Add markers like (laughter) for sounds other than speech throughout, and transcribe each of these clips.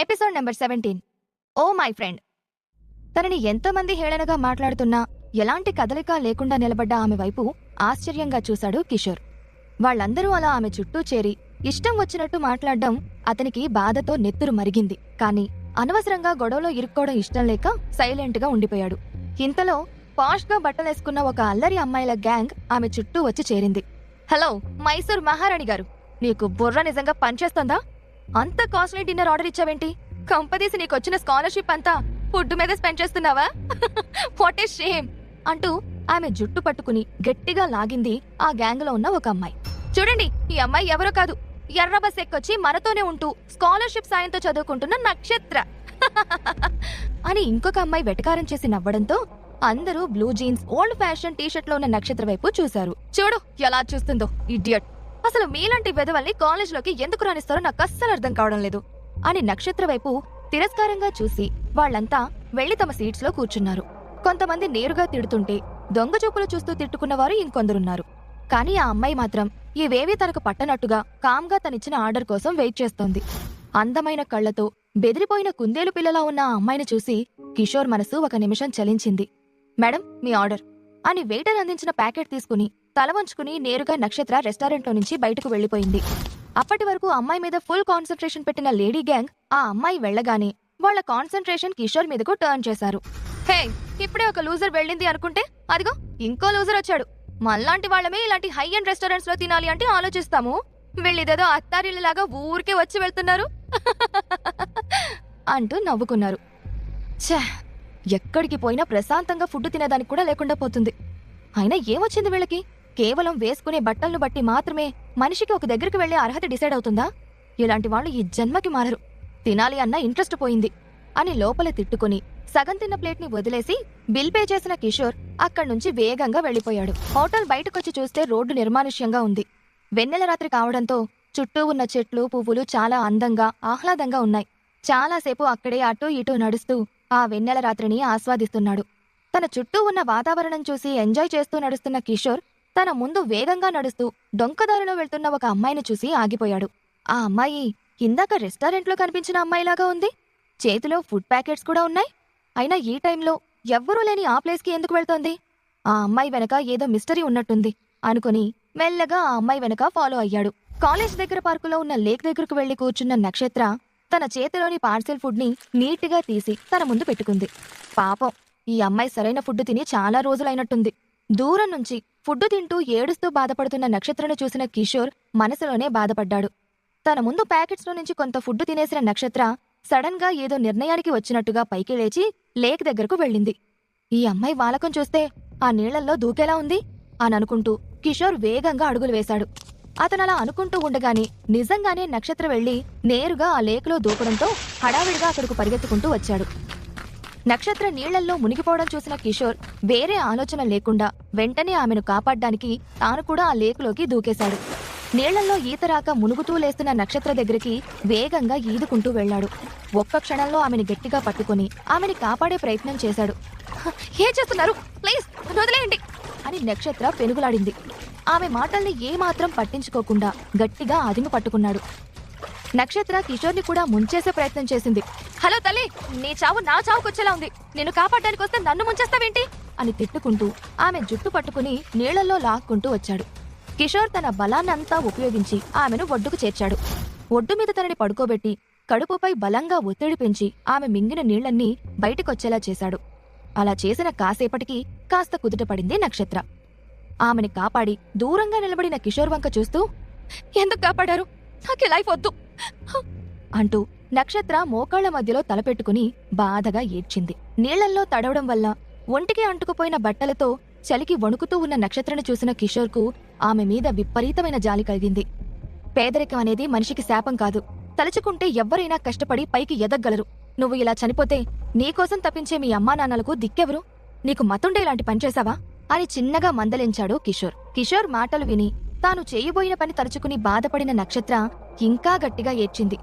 Episode number seventeen. Oh my friend. తనని ఎంతమంది హేళనగా మాట్లాడుతున్నా ఎలాంటి కదలిక లేకుండా నిలబడ్డ ఆమె వైపు ఆశ్చర్యంగా చూశాడు కిషోర్. వాళ్ళందరూ అలా ఆమె చుట్టూ చేరి ఇష్టం వచ్చినట్టు మాట్లాడడం అతనికి బాధతో నెత్తురు మరిగింది. కానీ అనవసరంగా గొడవలో ఇరుక్కోవడం ఇష్టం లేక సైలెంట్గా ఉండిపోయాడు. ఇంతలో పాష్గా బట్టలేసుకున్న ఒక అల్లరి అమ్మాయిల గ్యాంగ్ ఆమె చుట్టూ వచ్చి చేరింది. హలో మైసూర్ మహారాణి గారు. నీకు బుర్ర నిజంగా పనిచేస్తుందా? అంత కాస్ట్లీ డిన్నర్ ఆర్డర్ ఇచ్చావేంటి? కంపదీసి నీకొచ్చిన స్కాలర్షిప్ అంతా ఫుడ్ మీద స్పెండ్ చేస్తున్నావా? వాట్ ఏ షేమ్ అంటూ ఆమె జుట్టు పట్టుకుని గట్టిగా లాగింది ఆ గ్యాంగ్లో ఉన్న ఒక అమ్మాయి. చూడండి ఈ అమ్మాయి ఎవరో కాదు. ఎర్ర బస్ ఎక్కొచ్చి మనతోనే ఉంటూ స్కాలర్షిప్ సాయంతో చదువుకుంటున్న నక్షత్ర. (laughs) అని ఇంకొక అమ్మాయి వెటకారం చేసి నవ్వడంతో అందరూ బ్లూ జీన్స్ ఓల్డ్ ఫ్యాషన్ టీషర్ట్లో ఉన్న నక్షత్ర వైపు చూశారు. చూడు ఎలా చూస్తుందో ఇడియట్ అసలు మీలాంటి వెధవల్ని కాలేజ్లోకి ఎందుకు రాణిస్తారో నాకు అస్సలు అర్థం కావడం లేదు. అని నక్షత్ర వైపు తిరస్కారంగా చూసి వాళ్ళంతా వెళ్ళి తమ సీట్స్లో కూర్చున్నారు. కొంతమంది నేరుగా తిడుతుంటే దొంగ చూపులు చూస్తూ తిట్టుకున్నవారు ఇంకొందరున్నారు. కానీ ఆ అమ్మాయి మాత్రం ఇవేవీ తనకు పట్టనట్టుగా కామ్గా తనిచ్చిన ఆర్డర్ కోసం వెయిట్ చేస్తోంది. అందమైన కళ్ళతో బెదిరిపోయిన కుందేలు పిల్లలా ఉన్న ఆ అమ్మాయిని చూసి కిషోర్ మనసు ఒక నిమిషం చలించింది. మేడం మీ ఆర్డర్. అని వెయిటర్ అందించిన ప్యాకెట్ తీసుకుని తల వంచుకుని నేరుగా నక్షత్ర రెస్టారెంట్లో నుంచి బయటకు వెళ్ళిపోయింది అప్పటి వరకు అమ్మాయి మీద ఫుల్ కాన్సన్ట్రేషన్ పెట్టిన లేడీ గ్యాంగ్ ఆ అమ్మాయి వెళ్ళగానే వాళ్ళ కాన్సన్ట్రేషన్ కిషోర్ మీదకు టర్న్ చేశారు. హే ఇప్పుడే ఒక లూజర్ వెళ్ళింది అనుకుంటే? అదిగో ఇంకో లూజర్ వచ్చాడు. మళ్ళాంటి వాళ్ళమే ఇలాంటి హై అండ్ రెస్టారెంట్స్లో తినాలి అంటే ఆలోచిస్తాము. వీళ్ళిదేదో అత్తారిల్లాగా ఊరికే వచ్చి వెళ్తున్నారు. (laughs) అంటూ నవ్వుకున్నారు. ఛే ఎక్కడికి పోయినా ప్రశాంతంగా ఫుడ్ తినేదానికి కూడా లేకుండా పోతుంది. అయినా ఏమొచ్చింది వీళ్ళకి? కేవలం వేసుకునే బట్టలను బట్టి మాత్రమే మనిషికి ఒక దగ్గరికి వెళ్ళే అర్హత డిసైడ్ అవుతుందా? ఇలాంటి వాళ్ళు ఈ జన్మకి మారరు. తినాలి అన్న ఇంట్రెస్ట్ పోయింది. అని లోపల తిట్టుకుని సగం తిన్న ప్లేట్ని వదిలేసి బిల్ పే చేసిన కిషోర్ అక్కడి నుంచి వేగంగా వెళ్ళిపోయాడు హోటల్ బయటకొచ్చి చూస్తే రోడ్డు నిర్మానుష్యంగా ఉంది. వెన్నెల రాత్రి కావడంతో చుట్టూ ఉన్న చెట్లు పువ్వులు చాలా అందంగా ఆహ్లాదంగా ఉన్నాయి. చాలాసేపు అక్కడే అటూ ఇటూ నడుస్తూ ఆ వెన్నెల రాత్రిని ఆస్వాదిస్తున్నాడు. తన చుట్టూ ఉన్న వాతావరణం చూసి ఎంజాయ్ చేస్తూ నడుస్తున్న కిషోర్ తన ముందు వేగంగా నడుస్తూ డొంకదారిలో వెళ్తున్న ఒక అమ్మాయిని చూసి ఆగిపోయాడు. ఆ అమ్మాయి ఇందాక రెస్టారెంట్లో కనిపించిన అమ్మాయిలాగా ఉంది. చేతిలో ఫుడ్ ప్యాకెట్స్ కూడా ఉన్నాయి. అయినా ఈ టైంలో ఎవ్వరూ లేని ఆ ప్లేస్కి ఎందుకు వెళ్తోంది? ఆ అమ్మాయి వెనక ఏదో మిస్టరీ ఉన్నట్టుంది అనుకుని మెల్లగా ఆ అమ్మాయి వెనక ఫాలో అయ్యాడు. కాలేజ్ దగ్గర పార్కులో ఉన్న లేక్ దగ్గరకు వెళ్ళి కూర్చున్న నక్షత్ర తన చేతిలోని పార్సిల్ ఫుడ్ని నీట్గా తీసి తన ముందు పెట్టుకుంది. పాపం ఈ అమ్మాయి సరైన ఫుడ్ తిని చాలా రోజులైనట్టుంది. దూరం నుంచి ఫుడ్ తింటూ ఏడుస్తూ బాధపడుతున్న నక్షత్రను చూసిన కిషోర్ మనసులోనే బాధపడ్డాడు. తన ముందు ప్యాకెట్స్లో నుంచి కొంత ఫుడ్ తినేసిన నక్షత్ర సడన్గా ఏదో నిర్ణయానికి వచ్చినట్టుగా పైకి లేచి లేక్ దగ్గరకు వెళ్ళింది. ఈ అమ్మాయి వాలకం చూస్తే ఆ నీళ్ళల్లో దూకేలా ఉంది? అని అనుకుంటూ కిషోర్ వేగంగా అడుగులు వేశాడు. అతను అలా అనుకుంటూ ఉండగానే నిజంగానే నక్షత్ర వెళ్ళి నేరుగా ఆ లేకులో దూకడంతో హడావిడిగా అక్కడకు పరిగెత్తుకుంటూ వచ్చాడు. నక్షత్ర నీళ్ళల్లో మునిగిపోవడం చూసిన కిషోర్ వేరే ఆలోచన లేకుండా వెంటనే ఆమెను కాపాడ్డానికి తాను కూడా ఆ లేకులోకి దూకేశాడు. నీళ్ళలో ఈత రాక మునుగుతూ లేస్తున్న నక్షత్ర దగ్గరికి వేగంగా ఈదుకుంటూ వెళ్ళాడు. ఒక్క క్షణంలో ఆమెని గట్టిగా పట్టుకుని ఆమెని కాపాడే ప్రయత్నం చేశాడు. ఏం చేస్తున్నారు? ప్లీజ్ వదిలేయండి! అని నక్షత్ర పెనుగులాడింది. ఆమె మాటల్ని ఏమాత్రం పట్టించుకోకుండా గట్టిగా ఆదిమి పట్టుకున్నాడు. నక్షత్ర కిషోర్ని కూడా ముంచేసే ప్రయత్నం చేసింది. హలో తల్లి నీ చావు నా చావుకొచ్చేలా ఉంది. నిన్ను కాపాడడానికి వస్తే నన్ను ముంచేస్తావేంటి? అని తిట్టుకుంటూ ఆమె జుట్టు పట్టుకుని నీళ్ళలో లాక్కుంటూ వచ్చాడు. కిషోర్ తన బలాన్నంతా ఉపయోగించి ఆమెను ఒడ్డుకు చేర్చాడు. ఒడ్డు మీద తనని పడుకోబెట్టి కడుపుపై బలంగా ఒత్తిడి పెంచి ఆమె మింగిన నీళ్ళన్నీ బయటికొచ్చేలా చేశాడు. అలా చేసిన కాసేపటికి కాస్త కుదుటపడింది నక్షత్ర. ఆమెని కాపాడి దూరంగా నిలబడిన కిషోర్ వంక చూస్తూ ఎందుకు కాపాడారు? నాకు లైఫ్ వద్దు! అంటూ నక్షత్ర మోకాళ్ళ మధ్యలో తలపెట్టుకుని బాధగా ఏడ్చింది. నీళ్ళల్లో తడవడం వల్ల ఒంటికి అంటుకుపోయిన బట్టలతో చలికి వణుకుతూ ఉన్న నక్షత్రను చూసిన కిషోర్కు ఆమె మీద విపరీతమైన జాలి కలిగింది. పేదరికం అనేది మనిషికి శాపం కాదు. తలుచుకుంటే ఎవ్వరైనా కష్టపడి పైకి ఎదగలరు నువ్వు ఇలా చనిపోతే నీకోసం తప్పించే మీ అమ్మానాన్నలకు దిక్కెవరు? నీకు మతుండే ఇలాంటి పనిచేశావా అని చిన్నగా మందలించాడు కిషోర్. కిషోర్ మాటలు విని తాను చేయబోయిన పని తలుచుకుని బాధపడిన నక్షత్ర ఇంకా గట్టిగా ఏడ్చింది.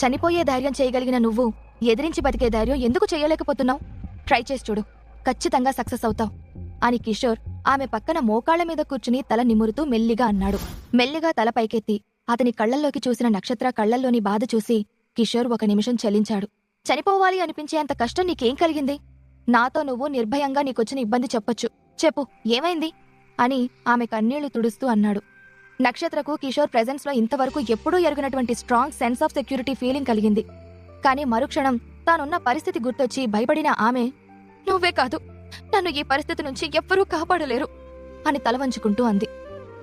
చనిపోయే ధైర్యం చేయగలిగిన నువ్వు ఎదిరించి బతికే ధైర్యం ఎందుకు చేయలేకపోతున్నావు? ట్రై చేసి చూడు. ఖచ్చితంగా సక్సెస్ అవుతావు. అని కిషోర్ ఆమె పక్కన మోకాళ్ళ మీద కూర్చుని తల నిమురుతూ మెల్లిగా అన్నాడు. మెల్లిగా తల పైకెత్తి అతని కళ్ళల్లోకి చూసిన నక్షత్ర కళ్ళల్లోని బాధ చూసి కిషోర్ ఒక నిమిషం చలించాడు. చనిపోవాలి అనిపించేంత కష్టం నీకేం కలిగింది? నాతో నువ్వు నిర్భయంగా నీకొచ్చిన ఇబ్బంది చెప్పొచ్చు. చెప్పు ఏమైంది? అని ఆమె కన్నీళ్ళు తుడుస్తూ అన్నాడు. నక్షత్రకు కిషోర్ ప్రెజెన్స్లో ఇంతవరకు ఎప్పుడూ ఎరుగినటువంటి strong sense of security feeling కలిగింది. కానీ మరుక్షణం తానున్న పరిస్థితి గుర్తొచ్చి భయపడిన ఆమె నువ్వే కాదు నన్ను ఈ పరిస్థితి నుంచి ఎవ్వరూ కాపాడలేరు అని తల వంచుకుంటూ అంది.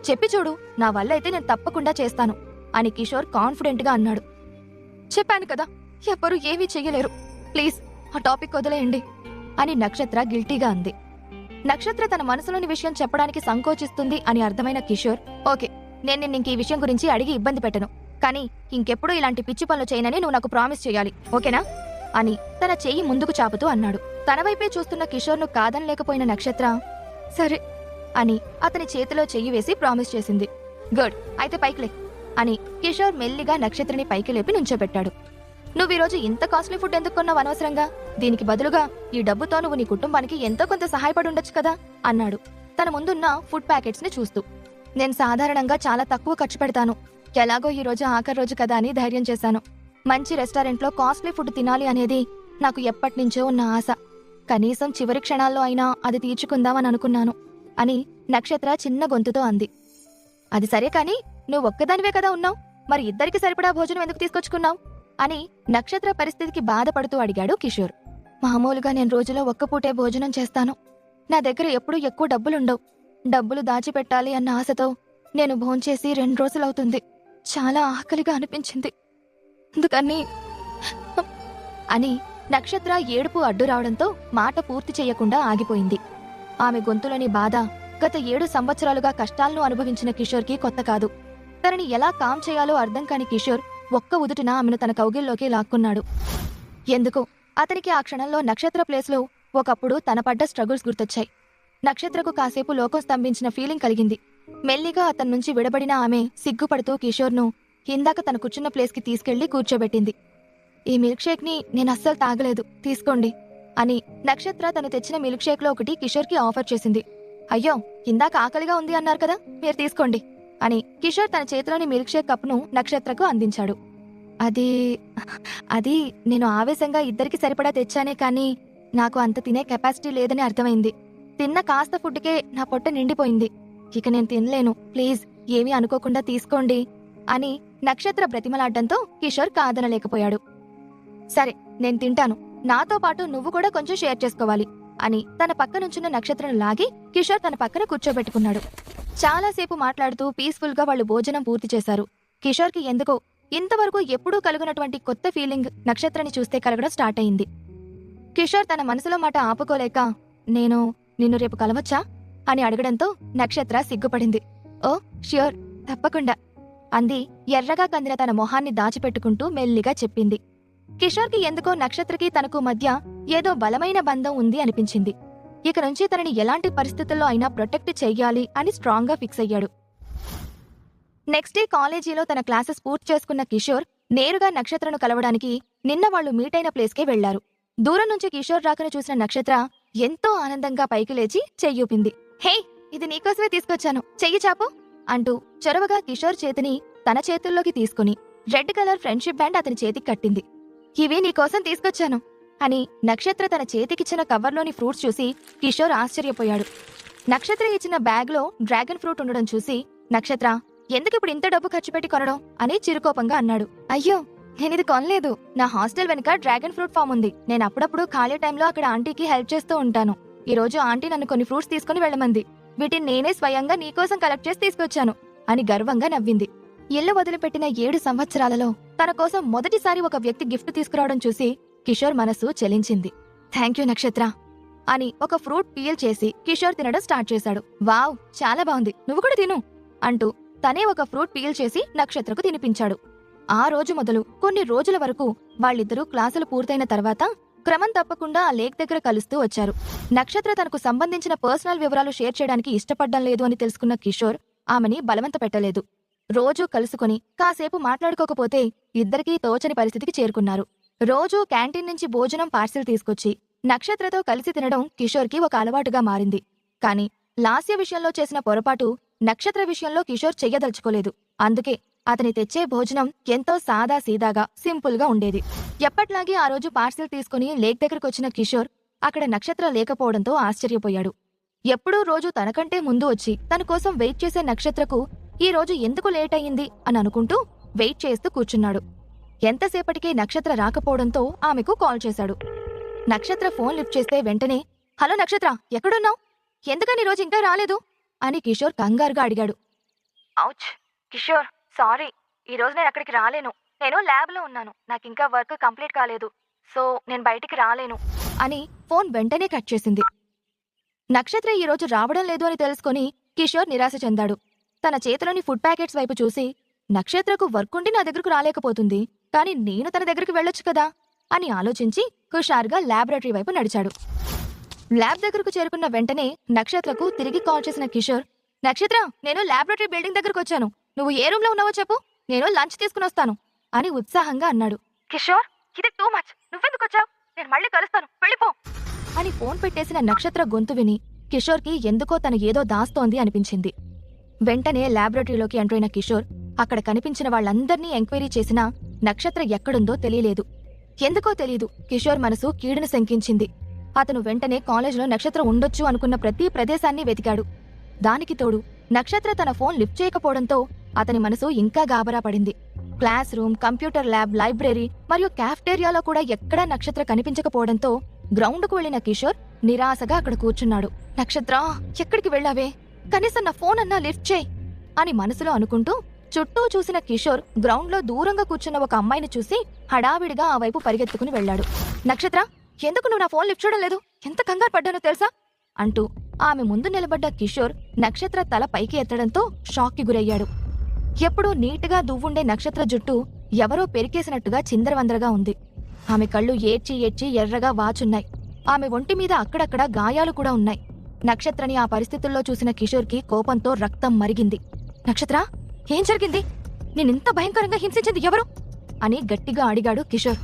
చెప్పి చూడు నా వల్ల అయితే నేను తప్పకుండా చేస్తాను అని కిషోర్ కాన్ఫిడెంట్గా అన్నాడు. చెప్పాను కదా ఎవ్వరూ ఏమీ చెయ్యలేరు. ప్లీజ్ ఆ టాపిక్ వదిలేయండి అని నక్షత్ర గిల్టీగా అంది. నక్షత్ర తన మనసులోని విషయం చెప్పడానికి సంకోచిస్తుంది అని అర్థమైన కిషోర్ ఓకే నేను నిన్ను ఇంక ఈ విషయం గురించి అడిగి ఇబ్బంది పెట్టను. కానీ ఇంకెప్పుడు ఇలాంటి పిచ్చి పనులు చేయనని నువ్వు నాకు ప్రామిస్ చేయాలి ఓకేనా? అని తన చెయ్యి ముందుకు చాపుతూ అన్నాడు. తన వైపే చూస్తున్న కిషోర్ను కాదనలేకపోయిన నక్షత్ర సరే అని అతని చేతిలో చెయ్యి వేసి ప్రామిస్ చేసింది. గుడ్ అయితే పైకిలే అని కిషోర్ మెల్లిగా నక్షత్రని పైకి లేపి నుంచోబెట్టాడు. నువ్వు ఈరోజు ఇంత కాస్ట్లీ ఫుడ్ ఎందుకు కొన్నావు అనవసరంగా? దీనికి బదులుగా ఈ డబ్బుతో నువ్వు నీ కుటుంబానికి ఎంతో కొంత సహాయపడి ఉండొచ్చు కదా? అన్నాడు. తన ముందున్న ఫుడ్ ప్యాకెట్స్ని చూస్తూ. నేను సాధారణంగా చాలా తక్కువ ఖర్చు పెడతాను. ఎలాగో ఈ రోజు ఆఖరి రోజు కదా అని ధైర్యం చేశాను. మంచి రెస్టారెంట్లో కాస్ట్లీ ఫుడ్ తినాలి అనేది నాకు ఎప్పటినుంచో ఉన్న ఆశ. కనీసం చివరి క్షణాల్లో అయినా అది తీర్చుకుందామని అనుకున్నాను అని నక్షత్ర చిన్న గొంతుతో అంది. అది సరే కానీ నువ్వు ఒక్కదానివే కదా ఉన్నావు. మరి ఇద్దరికి సరిపడా భోజనం ఎందుకు తీసుకొచ్చుకున్నావు? అని నక్షత్ర పరిస్థితికి బాధపడుతూ అడిగాడు కిషోర్. మామూలుగా నేను రోజులో ఒక్కపూటే భోజనం చేస్తాను. నా దగ్గర ఎప్పుడూ ఎక్కువ డబ్బులుండవు. డబ్బులు దాచిపెట్టాలి అన్న ఆశతో నేను భోంచేసి రెండు రోజులవుతుంది. చాలా ఆకలిగా అనిపించింది. అందుకని అని నక్షత్ర ఏడుపు అడ్డు రావడంతో మాట పూర్తి చేయకుండా ఆగిపోయింది. ఆమె గొంతులోని బాధ గత ఏడు సంవత్సరాలుగా కష్టాలను అనుభవించిన కిషోర్కి కొత్త కాదు. తనని ఎలా కాం చేయాలో అర్థం కాని కిషోర్ ఒక్క ఉదుటిన ఆమెను తన కౌగిల్లోకి లాక్కున్నాడు. ఎందుకో? అతనికి ఆ క్షణంలో నక్షత్ర ప్లేస్లో ఒకప్పుడు తన పడ్డ స్ట్రగుల్స్ గుర్తొచ్చాయి. నక్షత్రకు కాసేపు లోకం స్తంభించిన ఫీలింగ్ కలిగింది. మెల్లిగా అతని నుంచి విడబడిన ఆమె సిగ్గుపడుతూ కిషోర్ను ఇందాక తను కూర్చున్న ప్లేస్కి తీసుకెళ్ళి కూర్చోబెట్టింది. ఈ మిల్క్ షేక్ని నేను అస్సలు తాగలేదు తీసుకోండి అని నక్షత్ర తను తెచ్చిన మిల్క్ షేక్లో ఒకటి కిషోర్కి ఆఫర్ చేసింది. అయ్యో ఇందాక ఆకలిగా ఉంది అన్నారు కదా మీరు తీసుకోండి అని కిషోర్ తన చేతిలోని మిల్క్ షేక్ కప్ను నక్షత్రకు అందించాడు. అది అది నేను ఆవేశంగా ఇద్దరికి సరిపడా తెచ్చానే కానీ నాకు అంత తినే కెపాసిటీ లేదని అర్థమైంది. తిన్న కాస్త ఫుడ్కే నా పొట్ట నిండిపోయింది. ఇక నేను తినలేను ప్లీజ్ ఏమీ అనుకోకుండా తీసుకోండి అని నక్షత్ర బ్రతిమలాడ్డంతో కిషోర్ కాదనలేకపోయాడు. సరే నేను తింటాను. నాతో పాటు నువ్వు కూడా కొంచెం షేర్ చేసుకోవాలి అని తన పక్కనుంచున్న నక్షత్రను లాగి కిషోర్ తన పక్కన కూర్చోబెట్టుకున్నాడు. చాలాసేపు మాట్లాడుతూ పీస్ఫుల్గా వాళ్ళు భోజనం పూర్తి చేశారు. కిషోర్కి ఎందుకో ఇంతవరకు ఎప్పుడూ కలుగునటువంటి కొత్త ఫీలింగ్ నక్షత్రని చూస్తే కలగడం స్టార్ట్ అయింది. కిషోర్ తన మనసులో మాట ఆపుకోలేక నేను నిన్ను రేపు కలవచ్చా? అని అడగడంతో నక్షత్ర సిగ్గుపడింది. ఓ ష్యూర్ తప్పకుండా. అంది. ఎర్రగా కందిన తన మొహాన్ని దాచిపెట్టుకుంటూ మెల్లిగా చెప్పింది. కిషోర్కి ఎందుకో నక్షత్రకి తనకు మధ్య ఏదో బలమైన బంధం ఉంది అనిపించింది. ఇక నుంచి తనని ఎలాంటి పరిస్థితుల్లో అయినా ప్రొటెక్ట్ చెయ్యాలి అని స్ట్రాంగ్గా ఫిక్స్ అయ్యాడు. నెక్స్ట్ డే కాలేజీలో తన క్లాసెస్ పూర్తి చేసుకున్న కిషోర్ నేరుగా నక్షత్రను కలవడానికి నిన్న వాళ్ళు మీట్ అయిన ప్లేస్కే వెళ్ళారు దూరం నుంచి కిషోర్ రాకను చూసిన నక్షత్ర ఎంతో ఆనందంగా పైకి లేచి చెయ్యూపింది. హే ఇది నీకోసమే తీసుకొచ్చాను. చెయ్యి చాపు. అంటూ చొరవగా కిషోర్ చేతిని తన చేతుల్లోకి తీసుకుని రెడ్ కలర్ ఫ్రెండ్షిప్ బ్యాండ్ అతని చేతికి కట్టింది. ఇవి నీకోసం తీసుకొచ్చాను అని నక్షత్ర తన చేతికిచ్చిన కవర్లోని ఫ్రూట్స్ చూసి కిషోర్ ఆశ్చర్యపోయాడు. నక్షత్ర ఇచ్చిన బ్యాగ్లో డ్రాగన్ ఫ్రూట్ ఉండడం చూసి నక్షత్ర ఎందుకు ఇప్పుడు ఇంత డబ్బు ఖర్చు పెట్టి కొనడం? అని చిరుకోపంగా అన్నాడు. అయ్యో నేనిది కొనలేదు. నా హాస్టల్ వెనుక డ్రాగన్ ఫ్రూట్ ఫామ్ ఉంది. నేను అప్పుడప్పుడు ఖాళీ టైంలో అక్కడ ఆంటీకి హెల్ప్ చేస్తూ ఉంటాను. ఈ రోజు ఆంటీ నన్ను కొన్ని ఫ్రూట్స్ తీసుకుని వెళ్ళమంది. వీటిని నేనే స్వయంగా నీకోసం కలెక్ట్ చేసి తీసుకొచ్చాను అని గర్వంగా నవ్వింది. ఇల్లు వదిలిపెట్టిన ఏడు సంవత్సరాలలో తన కోసం మొదటిసారి ఒక వ్యక్తి గిఫ్ట్ తీసుకురావడం చూసి కిషోర్ మనసు చెలించింది. థ్యాంక్ యూ నక్షత్ర అని ఒక ఫ్రూట్ పీల్ చేసి కిషోర్ తినడం స్టార్ట్ చేశాడు. వావ్ చాలా బాగుంది. నువ్వు కూడా తిను అంటూ తనే ఒక ఫ్రూట్ పీల్ చేసి నక్షత్రకు తినిపించాడు. ఆ రోజు మొదలు కొన్ని రోజుల వరకు వాళ్ళిద్దరూ క్లాసులు పూర్తయిన తర్వాత క్రమం తప్పకుండా ఆ లేక్ దగ్గర కలుస్తూ వచ్చారు. నక్షత్ర తనకు సంబంధించిన పర్సనల్ వివరాలు షేర్ చేయడానికి ఇష్టపడడం లేదు అని తెలుసుకున్న కిషోర్ ఆమెని బలవంత పెట్టలేదు. రోజూ కలుసుకొని కాసేపు మాట్లాడుకోకపోతే ఇద్దరికీ తోచని పరిస్థితికి చేరుకున్నారు. రోజూ క్యాంటీన్ నుంచి భోజనం పార్సిల్ తీసుకొచ్చి నక్షత్రతో కలిసి తినడం కిషోర్కి ఒక అలవాటుగా మారింది. కాని లాస్య విషయంలో చేసిన పొరపాటు నక్షత్ర విషయంలో కిషోర్ చెయ్యదలుచుకోలేదు. అందుకే అతని తెచ్చే భోజనం ఎంతో సాదా సీదాగా సింపుల్గా ఉండేది. ఎప్పట్లాగే ఆ రోజు పార్సిల్ తీసుకుని లేక్ దగ్గరకు వచ్చిన కిషోర్ అక్కడ నక్షత్ర లేకపోవడంతో ఆశ్చర్యపోయాడు. ఎప్పుడూ రోజు తనకంటే ముందు వచ్చి తన కోసం వెయిట్ చేసే నక్షత్రకు ఈ రోజు ఎందుకు లేట్ అయింది అని అనుకుంటూ వెయిట్ చేస్తూ కూర్చున్నాడు. ఎంతసేపటికే నక్షత్ర రాకపోవడంతో ఆమెకు కాల్ చేశాడు. నక్షత్ర ఫోన్ లిఫ్ట్ చేస్తే వెంటనే హలో నక్షత్ర ఎక్కడున్నావు? ఎందుకని రోజు ఇంకా రాలేదు? అని కిషోర్ కంగారుగా అడిగాడు. ఔచ్ కిషోర్ సారీ ఈ రోజు నేను అక్కడికి రాలేను. నేను ల్యాబ్లో ఉన్నాను. నాకు ఇంకా వర్క్ కంప్లీట్ కాలేదు. సో నేను బయటికి రాలేను. అని ఫోన్ వెంటనే కట్ చేసింది. నక్షత్ర ఈ రోజు రావడం లేదు అని తెలుసుకొని కిషోర్ నిరాశ చెందాడు. తన చేతిలోని ఫుడ్ ప్యాకెట్స్ వైపు చూసి నక్షత్రకు వర్క్ ఉండి నా దగ్గరకు రాలేకపోతుంది. కానీ నేను తన దగ్గరికి వెళ్ళొచ్చు కదా? అని ఆలోచించి హుషారుగా ల్యాబొరేటరీ వైపు నడిచాడు. ల్యాబ్ దగ్గరకు చేరుకున్న వెంటనే నక్షత్రకు తిరిగి కాల్ చేసిన కిషోర్ నక్షత్ర నేను ల్యాబొరేటరీ బిల్డింగ్ దగ్గరకు వచ్చాను నువ్వు ఏ రూమ్లో ఉన్నావో చెప్పు. నేను లంచ్ తీసుకుని వస్తాను అని ఉత్సాహంగా అన్నాడు. కిషోర్ ఇది టూ మచ్ నువ్వెందుకు వచ్చావు నేను మళ్ళీ కలుస్తాను. వెళ్ళిపో అని ఫోన్ పెట్టేసిన నక్షత్ర గొంతు విని కిషోర్కి ఎందుకో తను ఏదో దాస్తోంది అనిపించింది. వెంటనే ల్యాబొరేటరీలోకి ఎంటర్ అయిన కిషోర్ అక్కడ కనిపించిన వాళ్ళందర్నీ ఎంక్వైరీ చేసినా నక్షత్ర ఎక్కడుందో తెలియలేదు. ఎందుకో తెలీదు. కిషోర్ మనసు కీడును శంకించింది. అతను వెంటనే కాలేజీలో నక్షత్ర ఉండొచ్చు అనుకున్న ప్రతి ప్రదేశాన్ని వెతికాడు. దానికి తోడు నక్షత్ర తన ఫోన్ లిఫ్ట్ చేయకపోవడంతో అతని మనసు ఇంకా గాబరా పడింది. Classroom computer lab library మరియు క్యాఫ్టేరియాలో కూడా ఎక్కడా నక్షత్ర కనిపించకపోవడంతో గ్రౌండ్కు వెళ్ళిన కిషోర్ నిరాశగా అక్కడ కూర్చున్నాడు. నక్షత్ర ఎక్కడికి వెళ్ళావే? కనీసం నా ఫోన్ అన్నా లిఫ్ట్ చేయి అని మనసులో అనుకుంటూ చుట్టూ చూసిన కిషోర్ గ్రౌండ్లో దూరంగా కూర్చున్న ఒక అమ్మాయిని చూసి హడావిడిగా ఆ వైపు పరిగెత్తుకుని వెళ్ళాడు. నక్షత్ర ఎందుకు నువ్వు నా ఫోన్ లిఫ్ట్ చేయడం లేదు? ఎంత కంగారు పడ్డానో తెలుసా? అంటూ ఆమె ముందు నిలబడ్డ కిషోర్ నక్షత్ర తల పైకి ఎత్తడంతో షాక్కి గురయ్యాడు. ఎప్పుడూ నీటుగా దువ్వుండే నక్షత్ర జుట్టు ఎవరో పెరికేసినట్టుగా చిందరవందరగా ఉంది. ఆమె కళ్ళు ఏడ్చి ఏడ్చి ఎర్రగా వాచున్నాయి. ఆమె ఒంటి మీద అక్కడక్కడ గాయాలు కూడా ఉన్నాయి. నక్షత్రని ఆ పరిస్థితుల్లో చూసిన కిషోర్కి కోపంతో రక్తం మరిగింది. నక్షత్ర ఏం జరిగింది? నేనింత భయంకరంగా హింసించింది ఎవరు? అని గట్టిగా అడిగాడు కిషోర్.